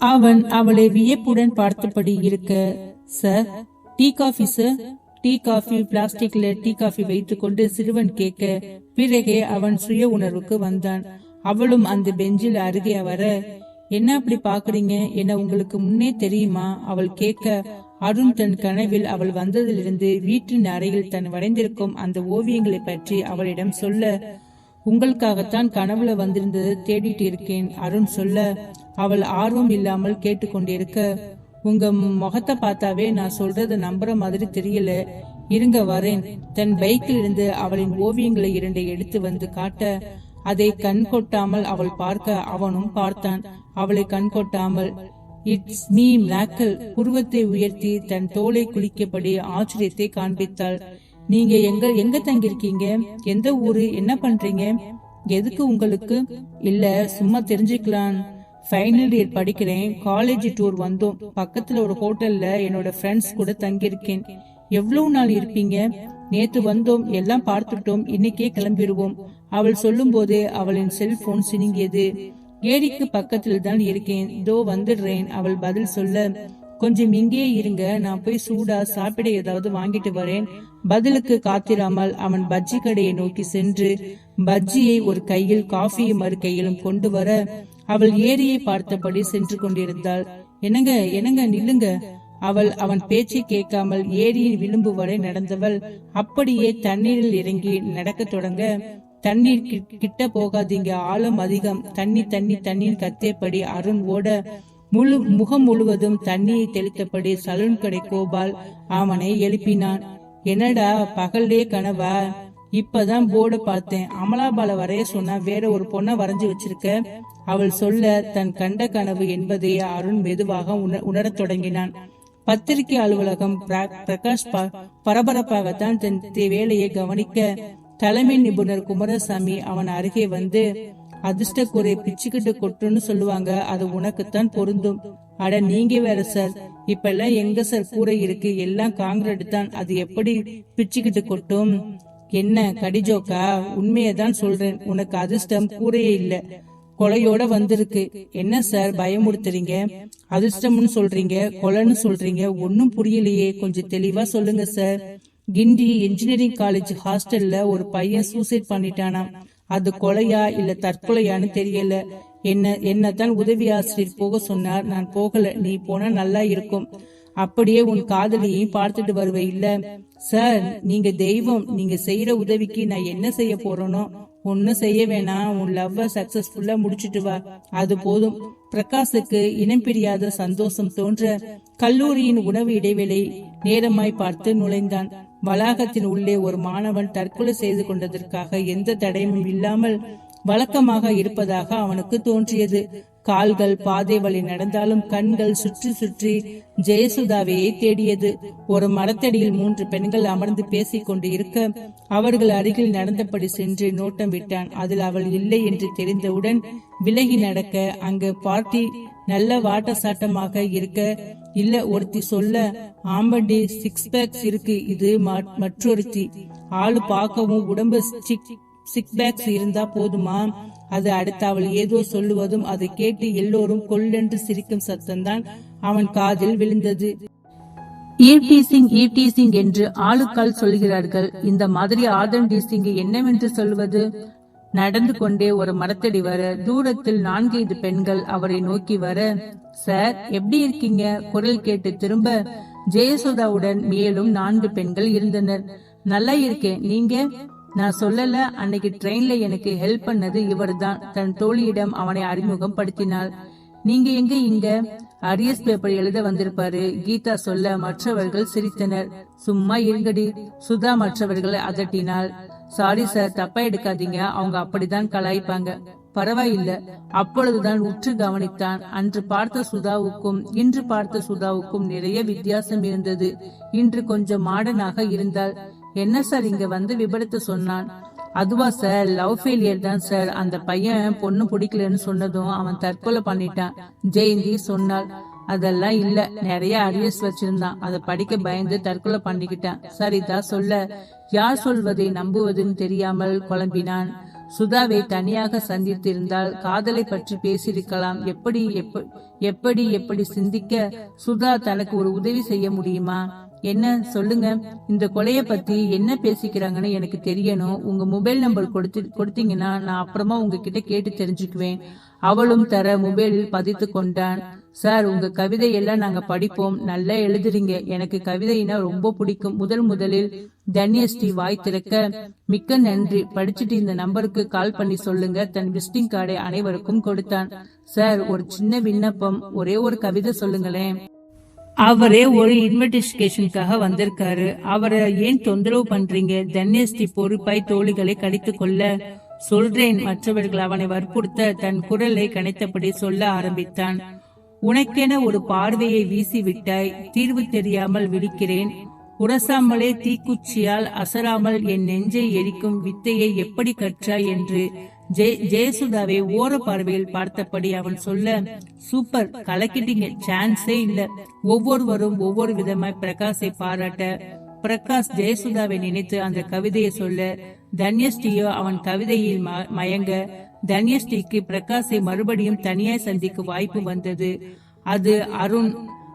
அவன் அவளை வியப்புடன் பார்த்தபடி இருக்க sir tea coffee sir. Tea coffee பிளாஸ்டிக்ல டீ காஃபி வைத்துக்கொண்டு சிறுவன் கேட்க பிறகே அவன் சுய உணர்வுக்கு வந்தான். அவளும் அந்த பெஞ்சில் அருகே வர என்ன அப்படி பாக்குறீங்க என உங்களுக்கு முன்னே தெரியுமா? அவள் கேட்க அருண் தன் கனவில் அவள் வந்ததிலிருந்து வீட்டின் அறையில் தன் வரைந்திருக்கும் அந்த ஓவியங்களை பற்றி அவளிடம் சொல்ல உங்களுக்காகத்தான் கனவுல வந்திருந்தது தேடிட்டு இருக்கேன் அருண் சொல்ல அவள் ஆர்வம் இல்லாமல் கேட்டுக்கொண்டிருக்க உங்க முகத்தை பார்த்தாவே நான் சொல்றத நம்புற மாதிரி தெரியல. இருங்க வரேன். தன் பைக்கில் இருந்து அவளின் ஓவியங்களை இரண்டை எடுத்து வந்து காட்ட அதை கண் கொட்டாமல் அவள் பார்க்க அவனும் பார்த்தான். அவளை கண் கொட்டாமல் இட்ஸ் மீ மிராக்கல் புருவத்தை உயர்த்தி தன் தோலை குளிக்கப்படி ஆச்சரியத்தை காண்பித்தாள். நீங்க எங்க எங்க தங்கியிருக்கீங்க? எந்த ஊரு? என்ன பண்றீங்க? எதுக்கு உங்களுக்கு? இல்ல சும்மா தெரிஞ்சுக்கலாம். ஃபைனல் இயர் படிக்கிறேன். காலேஜ் டூர் வந்தோம். பக்கத்துல ஒரு ஹோட்டல்ல என்னோட ஃப்ரெண்ட்ஸ் கூட தங்கியிருக்கேன். எவ்வளவு நாள் இருப்பீங்க? நேத்து வந்தோம். எல்லாம் பார்த்துட்டோம். இன்னைக்கே கிளம்பிடுவோம் அவள் சொல்லும் போதே அவளின் செல்போன் சினுங்கியது. ஏரிக்கு பக்கத்தில் தான் இருக்கேன். இதோ வந்துடுறேன். அவள் பதில் சொல்ல கொஞ்சம் இங்கே இருங்க நான் போய் சூடா சாப்பிட ஏதாவது வாங்கிட்டு வரேன். பதிலுக்கு காத்திராமல் அவன் பஜ்ஜி கடையை நோக்கி சென்று பஜ்ஜியை ஒரு கையில் காஃபியும் மறு கையிலும் கொண்டு வர அவள் ஏரியை பார்த்தபடி சென்று கொண்டிருந்தாள். என்னங்க என்னங்க நில்லுங்க. அவள் அவன் பேச்சை கேட்காமல் ஏரியின் விளிம்பு வரை நடந்தவள் அப்படியே தண்ணீரில் இறங்கி நடக்க தொடங்க தண்ணீர் கி- கிட்ட போகாதீங்க ஆழம் அதிகம். தண்ணி தண்ணி தண்ணீர் கத்தியபடி அருண் ஓட முழு முகம் முழுவதும் தண்ணியை தெளித்தபடி சலூன் கடை கோபால் அவனை எழுப்பினான். என்னடா பகல்டே கனவா? இப்பதான் போர்டு பார்த்தேன். அமலாபால வரைய சொன்ன வேற ஒரு பொண்ணை வரைஞ்சு வச்சிருக்க? அவள் சொல்ல தன் கண்ட கனவு என்பதை அருண் மெதுவாக உண- உணரத் தொடங்கினான். பத்திரிகை அலுவலகம் பிர- பிரகாஷ் பரபரப்பாகத்தான் தன் வேலையை கவனிக்க தலைமை நிபுணர் குமாரசாமி அவன் அருகே வந்து அதிர்ஷ்ட குறை பிச்சுக்கிட்டு கொட்டுன்னு சொல்லுவாங்க. அது உனக்குத்தான் பொருந்தும். அட நீங்க வேற சார். இப்ப எல்லாம் எங்க சார் கூரை இருக்கு? எல்லாம் காங்கிரட் தான். அது எப்படி பிச்சுக்கிட்டு கொட்டும்? என்ன கடிஜோக்கா உண்மையதான் சொல்றேன். உனக்கு அதிர்ஷ்டம் கூரையே இல்ல. கொலையோட வந்திருக்கு. என்ன சார் பயமுறுத்துறீங்க? அதிர்ஷ்டம்னு சொல்றீங்க கொலைன்னு சொல்றீங்க ஒன்னும் புரியலையே. கொஞ்சம் தெளிவா சொல்லுங்க சார். கிண்டி இன்ஜினியரிங் காலேஜ் ஹாஸ்டல்ல ஒரு பையன் சூசைட் பண்ணிட்டானாம். அது கொலையா இல்ல தற்கொலையான்னு தெரியல. என்ன என்னதான் உதவி ஆசிரியர் போக சொன்னார் நான் போகல நீ போனா நல்லா இருக்கும். அப்படியே உன் காதலியையும் பார்த்துட்டு வருவ. இல்ல சார் நீங்க தெய்வம் நீங்க செய்யற உதவிக்கு நான் என்ன செய்ய போறேனோ ஒன்னும் செய்ய வேணாம். உன் லவ்வ சக்சஸ்ஃபுல்லா முடிச்சிட்டு வா. அது போதும். பிரகாஷுக்கு இனம் பிரியாத சந்தோஷம் தோன்ற கல்லூரியின் உணவு இடைவேளை நேரமாய் பார்த்து நுழைந்தான். வளாகத்தின் உள்ளே ஒரு மாணவன் தற்கொலை செய்து கொண்டதற்காக எந்த தடையும் இல்லாமல் வழக்கமாக இருப்பதாக அவனுக்கு தோன்றியது. கால்கள் பாதை வழி நடந்தாலும் கண்கள் சுற்றி சுற்றி ஜெயசுதாவையே தேடியது. ஒரு மரத்தடியில் மூன்று பெண்கள் அமர்ந்து பேசிக் கொண்டு இருக்க அவர்கள் அருகில் நடந்தபடி சென்று நோட்டம் விட்டான். அதில் அவள் இல்லை என்று தெரிந்தவுடன் விலகி நடக்க அங்கு பார்ட்டி நல்ல வாட்ட சாட்டமாக இருக்க இல்ல ஒருத்தி சொல்ல ஆம்பண்டி சிக்ஸ் பேக்ஸ் இருக்கு இது மற்றொருத்தி. ஆளு பார்க்கவும் உடம்பு சிக் பேக்ஸ் இருந்தா போதுமா? அது அடுத்து அவள் ஏதோ சொல்லுவதும் அதை கேட்டு எல்லோரும் கொல்லென்று சிரிக்கும் சத்தம்தான் அவன் காதில் விழுந்தது. ஈவ்டீசிங் ஈவ்டீசிங் என்று ஆளுக்கால் சொல்கிறார்கள் இந்த மாதிரி ஆதன் டீசிங்கை என்னவென்று சொல்வது நடந்து கொண்டே ஒரு மரத்தடி வர தூரத்தில் நான்கைந்து பெண்கள் அவரை நோக்கி வர சார் எப்படி இருக்கீங்க? குரல் கேட்டு திரும்ப ஜெயசுதாவுடன் மேலும் நான்கு பெண்கள் இருந்தனர். நல்லா இருக்கேன். நீங்க? நான் சொல்லல. அன்னைக்கு ட்ரெயின்ல எனக்கு ஹெல்ப் பண்ணது இவர்தான். தன் தோழியிடம் அவனை அறிமுகம் படுத்தினாள் நீங்க எங்க இங்க? அரியஸ் பேப்பர் எழுத வந்திருப்பாரு. கீதா சொல்ல மற்றவர்கள் சிரித்தனர். சும்மா இருங்கடி. சுதா மற்றவர்களை அதட்டினாள். சாரி சார் தப்பா எடுக்காதீங்க. அவங்க அப்படிதான் கலாய்ப்பாங்க. பரவாயில்ல. அப்பொழுதுதான் உற்று கவனித்தான். அன்று பார்த்த சுதாவுக்கும் இன்று பார்த்த சுதாவுக்கும் நிறைய வித்தியாசம் இருந்தது. இன்று கொஞ்சம் மாடனாக இருந்தால் என்ன சார் இங்க வந்து விபரத்தை சொன்னான்? அதுவா சார் லவ் ஃபெயிலியர் தான் சார் அந்த பையன் பொண்ணு பிடிக்கலன்னு சொன்னதும் அவன் தற்கொலை பண்ணிட்டான். ஜெயந்தி சொன்னாள். அதெல்லாம் இல்ல. நிறைய அரியர்ஸ் வச்சிருந்தான். அதை படிக்க பயந்து தற்கொலை பண்ணிக்கிட்டான். சரிதா சொல்ல யார் சொல்வதை நம்புவதுன்னு தெரியாமல் குழம்பினான். சுதாவை தனியாக சந்தித்திருந்தால் காதலை பற்றி பேசியிருக்கலாம். எப்படி எப்ப- எப்படி எப்படி சிந்திக்க சுதா தனக்கு ஒரு உதவி செய்ய முடியுமா? என்ன சொல்லுங்க. இந்த கொலைய பத்தி என்ன பேசிக்கிறாங்கன்னு எனக்கு தெரியணும். உங்க மொபைல் நம்பர் கொடுத்து கொடுத்தீங்கன்னா நான் அப்புறமா உங்ககிட்ட கேட்டு தெரிஞ்சுக்குவேன். அவளும் தர மொபைலில் பதித்து கொண்டான். சார் உங்க கவிதை எல்லாம் நாங்க படிப்போம். நல்லா எழுதுறீங்க. எனக்கு கவிதைனா ரொம்ப பிடிக்கும். முதல் முதலில் தன்யஸ்ரீ வாய் திறக்க மிக்க நன்றி. படிச்சுட்டு இந்த நம்பருக்கு கால் பண்ணி சொல்லுங்க. தன் விசிட்டிங் கார்டை அனைவருக்கும் கொடுத்தான். சார் ஒரு சின்ன விண்ணப்பம். ஒரே ஒரு கவிதை சொல்லுங்களேன். அவரே ஒரு இன்வெஸ்டிகேஷனுக்காக வந்திருக்காரு. அவரை ஏன் தொந்தரவு பண்றீங்க? தன்யஸ்ரீ பொறுப்பாய் தோழிகளை கடித்து கொள்ள சொல்றேன். மற்றவர்கள் அவனை வற்புறுத்த தன் குரலை கனைத்தபடி சொல்ல ஆரம்பித்தான். உனக்கென ஒரு பார்வையை வீசிவிட்டாய் தீர்வு தெரியாமல் விடுக்கிறேன். உரசாமலே தீக்குச்சியால் அசராமல் என் நெஞ்சை எரிக்கும் வித்தையை எப்படி கற்றாய் என்று ஜெய- ஜெயசுதாவை ஓர பார்வையில் பார்த்தபடி அவன் சொல்ல சூப்பர் கலக்கிட்டீங்க சான்ஸே இல்ல. ஒவ்வொருவரும் ஒவ்வொரு விதமாய் பிரகாஷை பாராட்ட. பிரகாஷ் ஜெயசுதாவை நினைத்து அந்த கவிதையை சொல்ல தன்யஸ்ரீயோ அவன் கவிதையில் ம- மயங்க தன்யஸ்ரீக்கு பிரகாஷை மறுபடியும் தனியாய் சந்திக்க வாய்ப்பு வந்தது. அது அருண்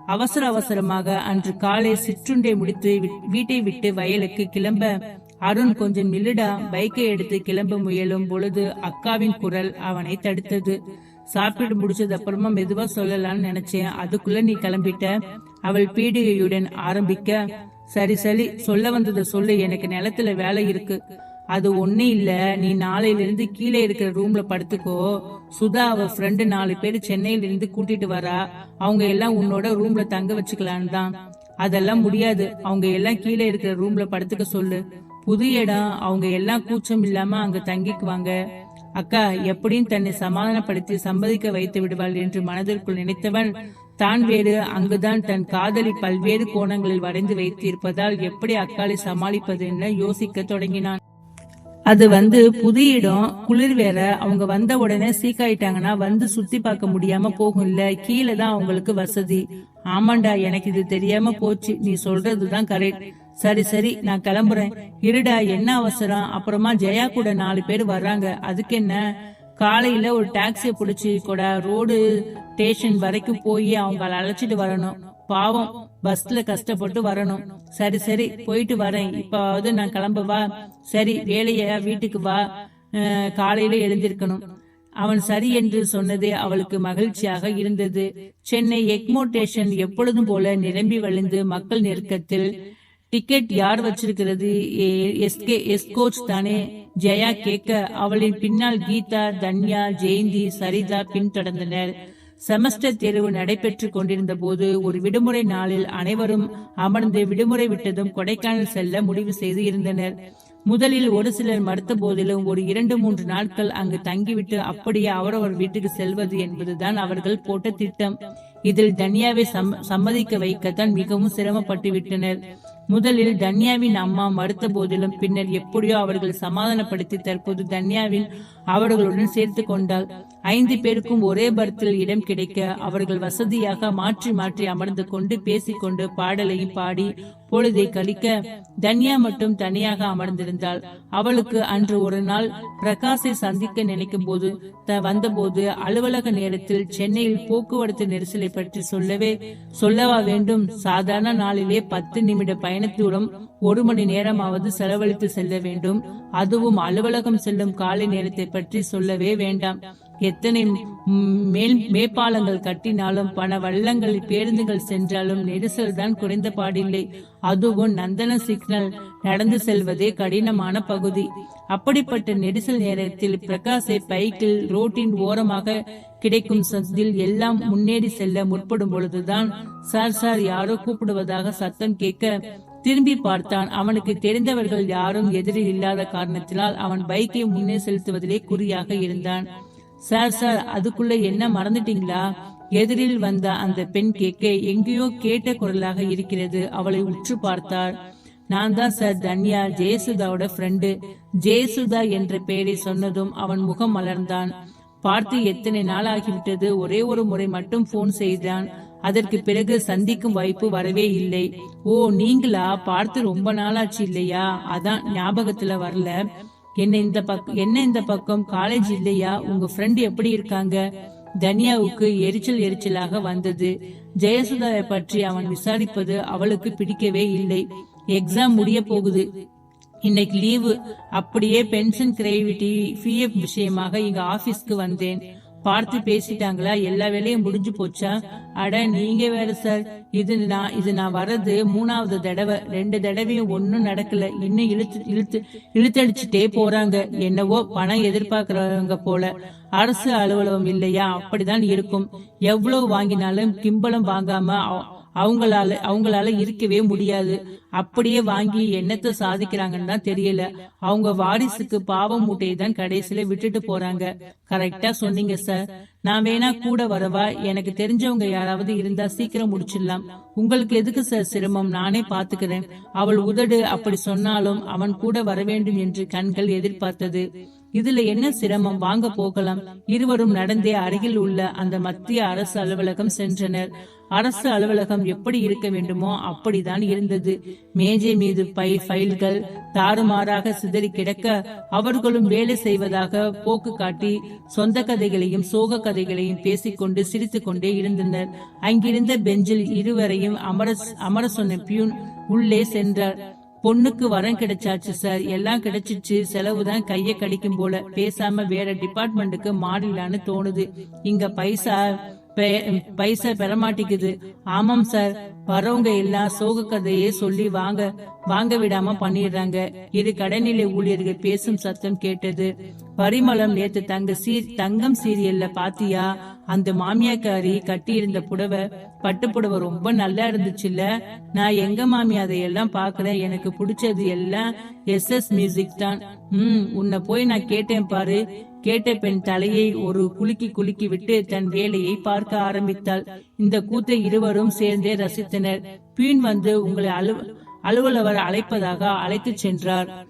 அவசர அவசரமாக அன்று காலை சிற்றுண்டை முடித்து வீட்டை விட்டு வயலுக்கு கிளம்ப அருண் கொஞ்சம் நில்லுடா பைக்கை எடுத்து கிளம்ப முயலும் பொழுது அக்காவின் குரல் அவனை தடுத்தது. சாப்பிட்டு முடிச்சது அப்புறமா மெதுவா சொல்லலாம்னு நினைச்சேன். அதுக்குள்ள நீ கிளம்பிட்ட. அவள் பீடிகையுடன் ஆரம்பிக்க சரி சரி சொல்ல வந்ததை சொல்லு. எனக்கு நிலத்துல வேலை இருக்கு. அது ஒண்ணு இல்ல. நீ நாளையில இருந்து கீழே இருக்கிற ரூம்ல படுத்துக்கோ. சுதா அவ ஃப்ரெண்டு நாலு பேர் சென்னையில இருந்து கூட்டிட்டு வரா. அவங்க எல்லாம் உன்னோட ரூம்ல தங்க வச்சுக்கலான்னு தான். அதெல்லாம் முடியாது. அவங்க எல்லாம் கீழே இருக்கிற ரூம்ல படுத்துக்க சொல்லு. புது இடம். அவங்க எல்லாம் கூச்சம் இல்லாம அங்க தங்கிக்குவாங்க. அக்கா எப்படியும் தன்னை சமாதானப்படுத்தி சம்மதிக்க வைத்து விடுவாள் என்று மனதிற்குள் நினைத்தவன் தான் வேறு. அங்குதான் தன் காதலி பல்வேறு கோணங்களில் வரைந்து வைத்திருப்பதால் எப்படி அக்காளை சமாளிப்பது என யோசிக்க தொடங்கினான் அது வந்து புது இடம் குளிர் வேற. அவங்க வந்த உடனே சீக்காயிட்டாங்கன்னா வந்து சுத்தி பார்க்க முடியாம போகும்ல கீழே தான் அவங்களுக்கு வசதி. ஆமாண்டா எனக்கு இது தெரியாம போச்சு. நீ சொல்றதுதான் கரெக்ட் சரி சரி நான் கிளம்புறேன். இருடா என்ன அவசரம்? அப்புறமா ஜெயா கூட நாலு பேர் வர்றாங்க. அதுக்கு என்ன? காலையில ஒரு டாக்ஸியை பிடிச்சி கூட ரோடு ஸ்டேஷன் வரைக்கும் போய் அவங்கள அழைச்சிட்டு வரணும். பாவம். பஸ்ல கஷ்டப்பட்டு வரணும். சரி சரி போயிட்டு வரேன். இப்பாவது நான் கிளம்பவா சரி வேலையா வீட்டுக்கு வா. காலையில எழுந்திருக்கணும். அவன் சரி என்று சொன்னது அவளுக்கு மகிழ்ச்சியாக இருந்தது. சென்னை எக்மோ ஸ்டேஷன் எப்பொழுதும் போல நிரம்பி வழிந்து மக்கள் நெருக்கத்தில் டிக்கெட் யார் வச்சிருக்கிறது? எ- எஸ்கே எஸ்கோச் தானே. ஜெயா கேட்க அவளின் பின்னால் கீதா தன்யா ஜெயந்தி சரிதா பின்தொடர்ந்தனர். செமஸ்டர் தேர்வு நடைபெற்றுக் கொண்டிருந்த போது ஒரு விடுமுறை நாளில் அனைவரும் அமர்ந்து விடுமுறை விட்டதும் கொடைக்கானல் செல்ல முடிவு செய்து இருந்தனர். முதலில் ஒரு சிலர் மறுத்த போதிலும் ஒரு இரண்டு மூன்று நாட்கள் அங்கு தங்கிவிட்டு அப்படியே அவரவர் வீட்டுக்கு செல்வது என்பதுதான் அவர்கள் போட்ட திட்டம். இதில் தன்யாவை சம்மதிக்க வைக்கத்தான் மிகவும் சிரமப்பட்டு விட்டனர் முதலில் தன்யாவின் அம்மா மறுத்த போதிலும் பின்னர் எப்படியோ அவர்கள் சமாதானப்படுத்தி தற்போது தன்யாவின் அவர்களுடன் சேர்த்து கொண்டாள். ஐந்து பேருக்கும் ஒரே பர்த்தில் இடம் கிடைக்க அவர்கள் வசதியாக மாற்றி மாற்றி அமர்ந்து கொண்டு பேசிக்கொண்டு பாடலையும் பாடி பொழுதை கழிக்க தன்யா மட்டும் தனியாக அமர்ந்திருந்தாள். அவளுக்கு அன்று ஒரு நாள் பிரகாஷை சந்திக்க நினைக்கும் போது த வந்தபோது அலுவலக நேரத்தில் சென்னையில் போக்குவரத்து நெரிசலை பற்றி சொல்லவே சொல்லவா வேண்டும்? சாதாரண நாளிலே பத்து நிமிட பயணத்தூரம் ஒரு மணி நேரமாவது செலவழித்து செல்ல வேண்டும். அதுவும் அலுவலகம் செல்லும் காலை நேரத்தை பற்றி சொல்லவே வேண்டாம். எத்தனை மேல் மேம்பாலங்கள் கட்டினாலும் பல வள்ளங்களில் பேருந்துகள் சென்றாலும் நெரிசல் தான் குறைந்த பாடில்லை. அதுவும் நந்தன சிக்னல் நடந்து செல்வதே கடினமான பகுதி. அப்படிப்பட்ட நெரிசல் நேரத்தில் பிரகாஷை பைக்கில் ரோட்டின் ஓரமாக கிடைக்கும் சந்தில் எல்லாம் முன்னேறி செல்ல முற்படும் பொழுதுதான் சார் சார் யாரோ கூப்பிடுவதாக சத்தம் கேட்க திரும்பி பார்த்தான். அவனுக்கு தெரிந்தவர்கள் யாரும் எதிரில் இல்லாத காரணத்தினால் அவன் பைக்கை முன்னே செலுத்துவதிலே குறியாக இருந்தான். சார் சார் அதுக்குள்ள என்ன மறந்துட்டீங்களா? எதிரில் வந்த அந்த பெண் கேட்க எங்கேயோ கேட்ட குரலாக இருக்கிறது. அவளை உற்று பார்த்தார் நான் தான் சார் தன்யா ஜெயசுதாவோட ஃப்ரெண்டு ஜெயசுதா என்ற பெயரை சொன்னதும் அவன் முகம் மலர்ந்தான். பார்த்து எத்தனை நாள் ஆகிவிட்டது? ஒரே ஒரு முறை மட்டும் போன் செய்தான். அதற்கு பிறகு சந்திக்கும் வாய்ப்பு வரவே இல்லை. ஓ நீங்களா? பார்த்து ரொம்ப நாளாச்சு இல்லையா? அதான் ஞாபகத்துல வரல. என்ன இந்த பக்கம் என்ன இந்த பக்கம் காலேஜ் இல்லையா? உங்க ஃப்ரெண்ட் எப்படி இருக்காங்க? தனியாவுக்கு எரிச்சல் எரிச்சலாக வந்தது. ஜெயசுதாவை பற்றி அவன் விசாரிப்பது அவளுக்கு பிடிக்கவே இல்லை. எக்ஸாம் முடிய போகுது. இன்னைக்கு லீவு அப்படியே பென்ஷன் கிரேவிட்டி பிஎஃப் விஷயமாக இங்க ஆபீஸ்க்கு வந்தேன். பார்த்து பேசிட்டாங்களா? எல்லா வேலையும் முடிஞ்சு போச்சா? அட நீங்க வேற சார் இது நான் இது நான் வர்றது மூணாவது தடவை. ரெண்டு தடவையும் ஒன்னும் நடக்கல. இன்னும் இழுத்து இழுத்து இழுத்தடிச்சுட்டே போறாங்க. என்னவோ பணம் எதிர்பார்க்கறவங்க போல. அரசு அலுவலகம் இல்லையா? அப்படிதான் இருக்கும். எவ்வளவு வாங்கினாலும் கிம்பளம் வாங்காம அவங்களால அவங்களால இருக்கவே முடியாது. அப்படியே வாங்கி என்னத்தை சாதிக்கிறாங்கன்னு தான் தெரியல. அவங்க வாரிசுக்கு பாவம் மூட்டையை தான் கடைசியில விட்டுட்டு போறாங்க. கரெக்டா சொன்னீங்க சார் நான் வேணா கூட வரவா? எனக்கு தெரிஞ்சவங்க யாராவது இருந்தா சீக்கிரம் முடிச்சிடலாம். உங்களுக்கு எதுக்கு சார் சிரமம்? நானே பாத்துக்கிறேன். அவள் உதடு அப்படி சொன்னாலும் அவன் கூட வர வேண்டும் என்று கண்கள் எதிர்பார்த்தது. இதுல என்ன சிரமம்? வாங்க போகலாம். இருவரும் நடந்தே அருகில் உள்ள அந்த மத்திய அரசு அலுவலகம் சென்றனர். அரசு அலுவலகம் எப்படி இருக்க வேண்டுமோ அப்படிதான் இருந்தது. மேஜை மீது பை ஃபைல்கள் தாறுமாறாக சிதறி கிடக்க அவர்களும் வேலை செய்வதாக போக்கு காட்டி சொந்த கதைகளையும் சோக கதைகளையும் பேசிக்கொண்டு சிரித்துக்கொண்டே இருந்தனர். அங்கிருந்த பெஞ்சில் இருவரையும் அமர அமர சொன்ன பியூன் உள்ளே சென்றார். பொண்ணுக்கு வரம் கிடைச்சாச்சு சார் எல்லாம் கிடைச்சிச்சு. செலவு தான் கைய கடிக்கும் போல. பேசாம வேற டிபார்ட்மெண்ட்டுக்கு மாறிடலான்னு தோணுது. இங்க பைசா பைசா பெற மாட்டேங்குது ஆமாம் சார். வரவங்க எல்லாம் சோக கதையே சொல்லி வாங்க வாங்க விடாம பண்ணிடுறாங்க. இரு கடைநிலை ஊழியர்கள் பேசும் சத்தம் கேட்டது. பரிமளம் நேத்து தங்க சீ தங்கம் சீரியல்ல பாத்தியா? அந்த மாமியாக்காரி கட்டி இருந்த புடவை பட்டு புடவை ரொம்ப நல்லா இருந்துச்சுல்ல? நான் எங்க மாமி அதையெல்லாம் பாக்குறேன். எனக்கு பிடிச்சது எல்லாம் எஸ் எஸ் மியூசிக் தான். ம் உன்னை போய் நான் கேட்டேன் பாரு. கேட்ட பெண் தலையை ஒரு குலுக்கி குலுக்கி விட்டு தன் வேலையை பார்க்க ஆரம்பித்தாள். இந்த கூத்தை இருவரும் சேர்ந்தே ரசித்தனர். பீன் வந்து உங்களை அலு அலுவலவர் அழைப்பதாக அழைத்துச் சென்றார்.